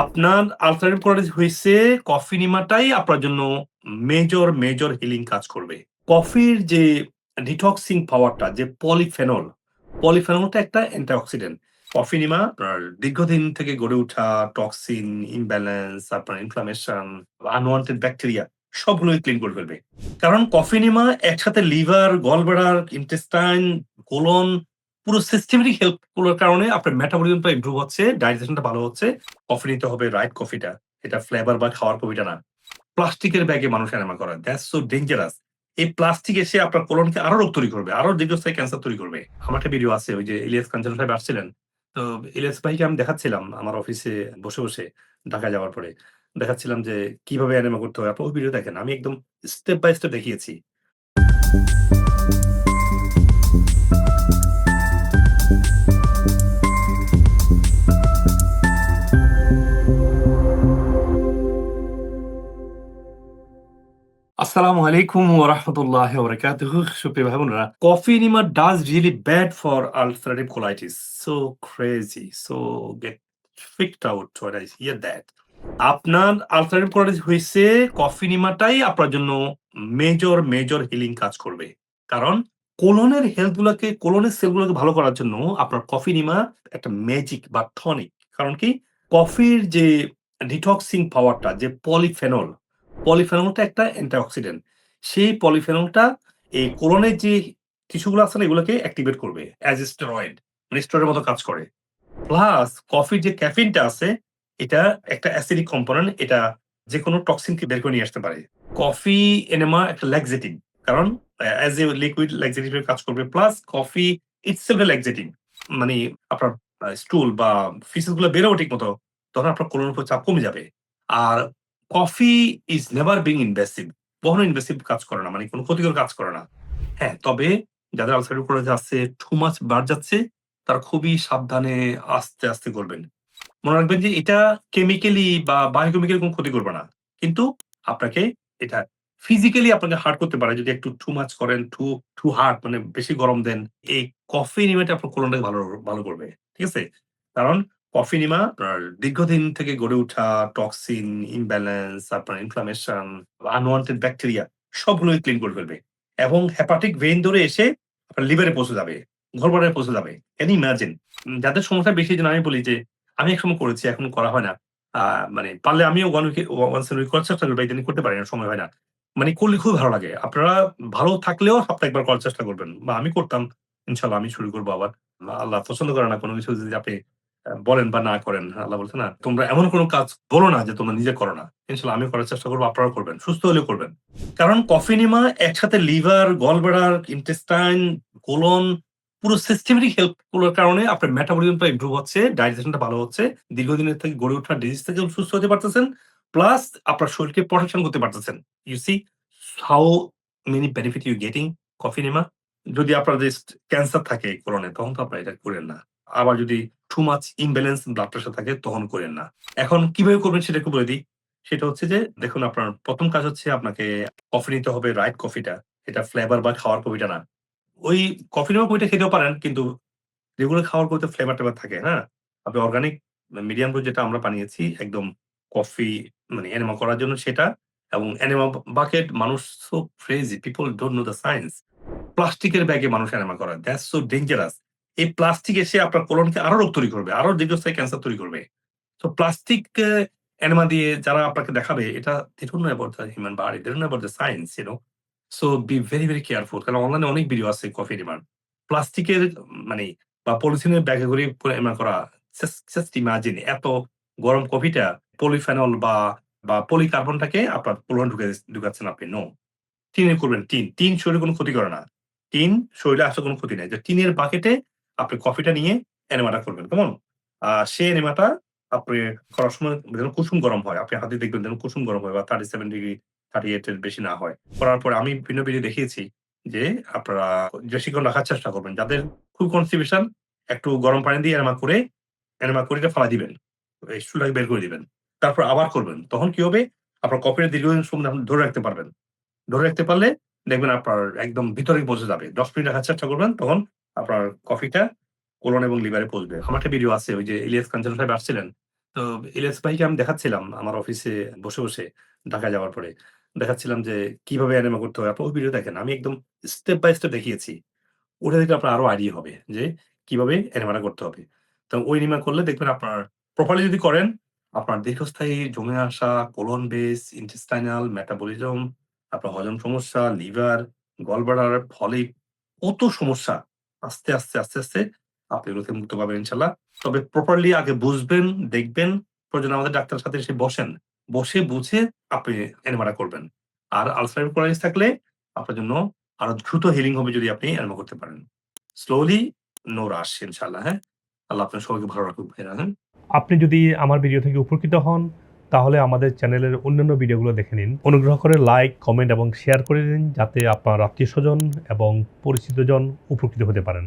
আপনার alternative colitis হইছে coffee নিমাটাই আপনার জন্য মেজর, মেজর হিলিং কাজ করবে। কফির যে ডিটক্সিং পাওয়ারটা যে পলিফেনল, পলিফেনলটা একটা অ্যান্টিঅক্সিডেন্ট। কফি নিমা আপনার দীর্ঘদিন থেকে গড়ে ওঠা টক্সিন, ইমব্যালেন্স, আপনার ইনফ্লামেশন, আনওয়ান্টেড ব্যাকটেরিয়া সবগুলোই ক্লিন করে ফেলবে। কারণ কফি নিমা একসাথে লিভার, গলব্লাডার, ইন্টেস্টাইন, কোলন পুরো সিস্টেমেটিক হেল্পগুলোর কারণে আপনার মেটাবলিজমটা ইমপ্রুভ হচ্ছে, ডাইজেশনটা ভালো হচ্ছে। কফি নিতে হবে রাইট কফিটা। এটা ফ্লেভার বা খাওয়ার কফিটা না। প্লাস্টিকের ব্যাগে মানুষ এনামা করে। That's so dangerous. এই প্লাস্টিক এসে আপনার কোলনকে আরও রোগ তৈরি করবে। আরও দীর্ঘস্থায়ী ক্যান্সার তৈরি করবে। আমার একটা ভিডিও আছে ওই যে ইলিয়াস কাঞ্চন সাহেব আসছিলেন। তো ইলিয়াস ভাইকে আমি দেখাচ্ছিলাম আমার অফিসে বসে, বসে ঢাকায় যাওয়ার পরে। দেখাচ্ছিলাম যে কীভাবে এনেমা করতে হয়। আপনি ওই ভিডিও দেখেন। আমি একদম স্টেপ বাই স্টেপ দেখিয়েছি। আসসালামু আলাইকুম ওয়া রাহমাতুল্লাহি ওয়া বারাকাতুহু। সুপ্রিয় ভাই বোনেরা, coffee enema does really bad for ulcerative colitis. So crazy. So get freaked out when I hear that. আপনার ulcerative colitis হইছে কফি নিমাটাই আপনার জন্য মেজর, মেজর হিলিং কাজ করবে। কারণ কোলনের হেলথ গুলাকে কোলনের সেল গুলোকে ভালো করার জন্য আপনার কফি নিমা একটা ম্যাজিক বা টনিক। কারণ কি? কফির যে ডিটক্সিং পাওয়ারটা যে পলিফেনল, পলিফেনলটা একটা অ্যান্টিঅক্সিডেন্ট। সেই পলিফেনলটা এই কোলনের যে টিস্যু গুলো আছে না, এগুলোকে অ্যাক্টিভেট করবে অ্যাজ স্টেরয়েড। মানে স্টেরয়েড মতো কাজ করে। প্লাস কফির যে ক্যাফিনটা আছে, এটা একটা অ্যাসিডিক কম্পোনেন্ট। এটা যেকোনো টক্সিনকে বের করে নিয়ে আসতে পারে। কফি, এনেমা একটা ল্যাক্সেটিভ। কারণ অ্যাজ এ লিকুইড ল্যাক্সেটিভ এর কাজ করবে। Plus coffee itself a laxative. মানে আপনার স্টুল বা ফিসেসগুলো বেরোবে ঠিকমতো, তখন আপনার কোলনের উপর চাপ কমে যাবে। আর coffee is never being invasive. কখনো ইনভেসিভ কাজ করে না। মানে কোনো ক্ষতিকর কাজ করে না। হ্যাঁ, তবে যাদের আলসারেটিভ কোলাইটিস যাচ্ছে টু মাছ বাড় যাচ্ছে, তারা খুবই সাবধানে আস্তে, আস্তে করবেন। মনে রাখবেন যে এটা কেমিক্যালি বা বায়োকেমিক্যালি কোন ক্ষতি করবে না। কিন্তু আপনাকে এটা ফিজিক্যালি আপনাকে হার্ট করতে পারে যদি একটু টু মাছ করেন, টু, টু হার্ড মানে বেশি গরম দেন। এই কফি এনিমাটা আপনার কোলনটাকে ভালো, ভালো করবে। ঠিক আছে? কারণ কফি নিমা আপনার দীর্ঘদিন থেকে গড়ে ওঠা টক্সিন, ইমব্যালেন্স, আপনার ইনফ্লামেশন, আনওয়ান্টেড ব্যাকটেরিয়া সবগুলোই ক্লিন করে ফেলবে। এবং হেপাটিক ভেন ধরে এসে আপনার লিভারে পৌঁছে যাবে। গলব্লাডারে পৌঁছে যাবে। Can imagine? যাদের সমস্যা বেশি যেন আমি বলি যে আমি একসময় করেছি এখন করা হয় না। মানে পারলে আমিও ওয়ান চেষ্টা করি। ইদানিং করতে পারি না, সময় হয় না। মানে করলে খুব ভালো লাগে। আপনারা ভালো থাকলেও সপ্তাহে একবার করার চেষ্টা করবেন। বা আমি করতাম। ইনশাআল্লাহ আমি শুরু করব আবার। আল্লাহ পছন্দ করে না কোনো কিছু যদি আপনি বলেন বা না করেন। আল্লাহ বলছে না, তোমরা এমন কোন কাজ বলো না যে তোমরা নিজে করো না। ইনশাআল্লাহ আমিও করার চেষ্টা করব আপনারাও করবেন। সুস্থ হলেও করবেন। কারণ কফি নিমা একসাথে লিভার, গলব্লাডার, ইন্টেস্টাইন, কোলন পুরো সিস্টেমেটিক হেল্পগুলোর কারণে আপনার মেটাবলিজমটা ইমপ্রুভ হচ্ছে, ডাইজেশনটা ভালো হচ্ছে। দীর্ঘদিনের থেকে গড়ে ওঠা ডিজিজ থেকে সুস্থ হতে পারতেছেন। প্লাস আপনার শরীরকে প্রোটেকশন করতে পারতেছেন। You see how many benefit you getting coffee enema? যদি আপনার ক্যান্সার থাকে কোলনে তখন তো আপনারা এটা করেন না। আবার যদি too much imbalance blood pressure থাকে তখন করেন না। এখন কীভাবে করবেন সেটা একটু বলে দিই। সেটা হচ্ছে যে দেখুন আপনার ১ম কাজ হচ্ছে আপনাকে কফি নিতে হবে রাইট কফিটা। এটা ফ্লেভার বা খাওয়ার কফিটা না। ওই কফি নিমা কফিটা খেতেও পারেন কিন্তু রেগুলার খাওয়ার কফিতে ফ্লেভার-টেভার থাকে, হ্যাঁ? আপনি অর্গানিক মিডিয়াম ব্রু যেটা আমরা বানিয়েছি একদম কফি মানে এনেমা করার জন্য সেটা এবং এনেমা বাকেট মানুষ so crazy people don't know the science. প্লাস্টিকের ব্যাগে মানুষ এনেমা করে। That's so dangerous. এই প্লাস্টিক এসে আপনার কোলনকে আরও রোগ তৈরি করবে। আরও দীর্ঘস্থায়ী ক্যান্সার তৈরি করবে। তো প্লাস্টিক এনেমা দিয়ে যারা আপনাকে দেখাবে এটা the science, you know? So be very, very careful. কারণ অনলাইনে অনেক ভিডিও আছে কফি এনেমার। প্লাস্টিকের মানে বা পলিথিনের ব্যাগে করে এনেমা করা ইমাজিন এত গরম কফিটা পলিফেনল বা বা পলিকার্বনটাকে আপনার কোলনে ঢুকে ঢুকাচ্ছেন আপনি। নো। টিনে করবেন টিন। টিন শরীরে কোনো ক্ষতি করে না। টিন শরীরে আসলে কোনো ক্ষতি নাই। যে টিনের বাকেটে আপনি কফিটা নিয়ে এনেমাটা করবেন। কেমন? সে এনেমাটা আপনি করার সময় যেন কুসুম গরম হয়। আপনি হাতে দেখবেন যেন কুসুম গরম হয় বা 37 ডিগ্রি 38 এর বেশি না হয়। করার পর আমি ভিন্ন ভিডিও দেখিয়েছি যে আপনারা বেশিক্ষণ রাখার চেষ্টা করবেন। যাদের খুব কনস্টিপেশন একটু গরম পানি দিয়ে এনেমা করে এনেমা করে ফালাই দিবেন। এই স্টুলটাকে বের করে দিবেন। তারপর আবার করবেন। তখন কি হবে? আপনার কফিটা দীর্ঘদিন সময় আপনি ধরে রাখতে পারবেন। ধরে রাখতে পারলে দেখবেন আপনার একদম ভিতরে পৌঁছে যাবে। ১০ মিনিট রাখার চেষ্টা করবেন, তখন আপনার কফিটা কোলন এবং লিভারে পৌঁছবে। আমার একটা ভিডিও আছে ওই যে ইলিয়াস কাঞ্চন সাহেব আসছিলেন। তো ইলিয়াস ভাইকে আমি দেখাচ্ছিলাম আমার অফিসে বসে, বসে ঢাকা যাওয়ার পরে। দেখাচ্ছিলাম যে কীভাবে অ্যানিমা করতে হয়। আপনি ওই ভিডিও দেখেন। আমি একদম স্টেপ বাই স্টেপ দেখিয়েছি। ওটা দেখলে আপনার আরও আইডিয়া হবে যে কীভাবে অ্যানিমাটা করতে হবে। তো ওই অ্যানিমা করলে দেখবেন আপনার প্রপারলি যদি করেন, আপনার দীর্ঘস্থায়ী জমে আসা কোলন বেস, ইন্টেস্টাইনাল, মেটাবলিজম, আপনার হজম সমস্যা, লিভার, গলব্লাডার, ফলিক কত সমস্যা আস্তে, আস্তে, আস্তে, আস্তে আপনি এগুলো মুক্ত পাবেন ইনশাআল্লাহ। তবে প্রপারলি আগে বুঝবেন, দেখবেন, প্রয়োজন আমাদের ডাক্তারের সাথে এসে বসেন। বসে বুঝে আপনি অ্যানিমাটা করবেন। আর আলসারেটিভ কোলাইটিস থাকলে আপনার জন্য আরও দ্রুত হিলিং হবে যদি আপনি অ্যানিমা করতে পারেন। স্লোলি নো রাশ ইনশাআল্লাহ, হ্যাঁ? আল্লাহ আপনার সবাইকে ভালো রাখুক ভাইরা, হ্যাঁ? আপনি যদি আমার ভিডিও থেকে উপকৃত হন তাহলে আমাদের চ্যানেলের অন্যান্য ভিডিওগুলো দেখে নিন। অনুগ্রহ করে লাইক কমেন্ট এবং শেয়ার করে নিন যাতে আপনার আত্মীয় স্বজন এবং পরিচিতজন উপকৃত হতে পারেন।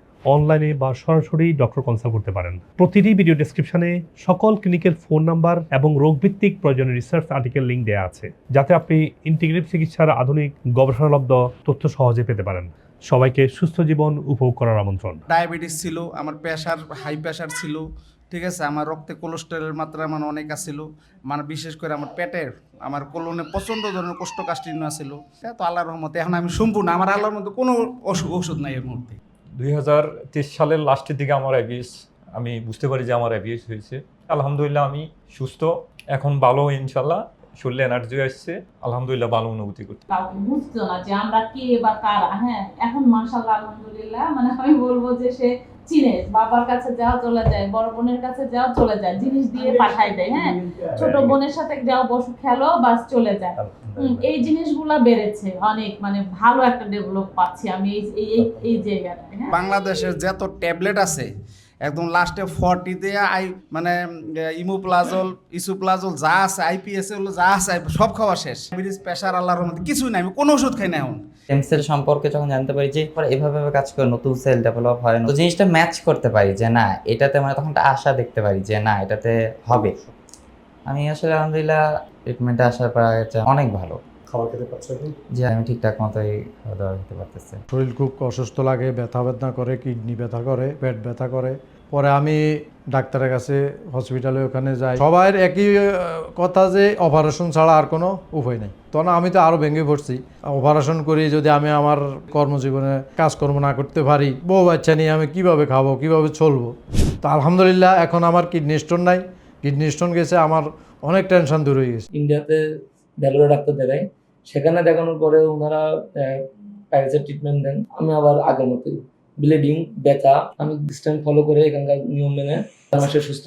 অনলাইনে বা সরাসরি ডক্টর কনসাল্ট করতে পারেন। প্রতিটি ভিডিও ডেসক্রিপশনে সকল ক্লিনিকের ফোন নাম্বার এবং রোগভিত্তিক প্রয়োজনীয় রিসার্চ আর্টিকেল লিঙ্ক দেওয়া আছে, যাতে আপনি ইন্টিগ্রেটিভ চিকিৎসার আধুনিক গবেষণালব্ধ তথ্য সহজে পেতে পারেন। সবাইকে সুস্থ জীবন উপভোগ করার আমন্ত্রণ। ডায়াবেটিস ছিল, আমার প্রেশার হাই প্রেশার ছিল, ঠিক আছে? আমার রক্তে কোলেস্টেরলের মাত্রা মানে অনেক আছিল। মানে বিশেষ করে আমার পেটের, আমার কোলনে প্রচণ্ড ধরনের কোষ্ঠকাঠিন্য ছিল তো আল্লাহর রহমতে, এখন আমি সম্পূর্ণ আমার আল্লাহর মধ্যে কোনো ওষুধ নাই এর মুহূর্তে দুই হাজার তেইশ সালের লাস্টের দিকে আমার অ্যাবিএস আমি বুঝতে পারি যে আমার অ্যাবিএস হয়েছে। আলহামদুলিল্লাহ আমি সুস্থ, এখন ভালো ইনশাল্লাহ শরীরে এনার্জি আসছে, আলহামদুলিল্লাহ ভালো অনুভূতি করতে বুঝতো না যে আমরা কে বা কারা? হ্যাঁ এখন মাসাল্লাহ আলহামদুলিল্লাহ মানে আমি বলব যে সে চিনে বাবার কাছে যাও চলে যায় বড় বোনের কাছে যাও চলে যায় জিনিস দিয়ে পাঠাই দেয় হ্যাঁ? ছোট বোনের সাথে যাও বসু খেলো বাস চলে যায়। হুম, এই জিনিসগুলা বেড়েছে অনেক মানে ভালো একটা ডেভেলপ পাচ্ছি আমি এই এই- এই এই জায়গাটায় হ্যাঁ? বাংলাদেশের যত ট্যাবলেট আছে একদম লাস্টে ফর্টি দিয়ে আই মানে ইমোপ্লাজল ইসুপ্লাজল যা আছে আইপিএস যা আছে, সব খাওয়া শেষ। ডায়াবেটিস প্রেশার আল্লাহর মধ্যে কিছুই নাই, আমি কোনো ওষুধ খাই না এখন। সেল সম্পর্কে যখন জানতে পারি যে এভাবে কাজ করে নতুন সেল ডেভেলপ হয় তো জিনিসটা ম্যাচ করতে পারি যে, না, এটাতে মানে তখন একটা আশা দেখতে পারি যে, না, এটাতে হবে। আমি আসলে আলহামদুলিল্লাহ ট্রিটমেন্টে আসার পর অনেক ভালো। খাবার খেতে পারছ যে আমি ঠিকঠাক মতোই খাওয়া দাওয়া খেতে পারতেছি। শরীর খুব অসুস্থ লাগে ব্যথা ব্যথা করে কিডনি ব্যথা করে পেট ব্যথা করে। পরে আমি ডাক্তারের কাছে হসপিটালে ওখানে যাই। সবার একই কথা যে অপারেশন ছাড়া আর কোনো উপায় নেই। তখন আমি তো আরও ভেঙে পড়ছি। অপারেশন করি যদি আমি আমার কর্মজীবনে কাজকর্ম না করতে পারি বউ বাচ্চা নিয়ে আমি কীভাবে খাব কীভাবে চলবো? তো আলহামদুলিল্লাহ এখন আমার কিডনি স্টোন নাই। কিডনি স্টোন গেছে আমার অনেক টেনশন দূর হয়ে গেছে। ইন্ডিয়াতে ডাক্তার দেখাই সেখানে দেখানোর পরে ওনারা প্যারাসের ট্রিটমেন্ট দেন। আমি আবার আগের মতোই ব্লিডিং ব্যথা, আমি ডিস্টেন্স ফলো করে এখানকার নিয়ম মেনে আমার সুস্থ।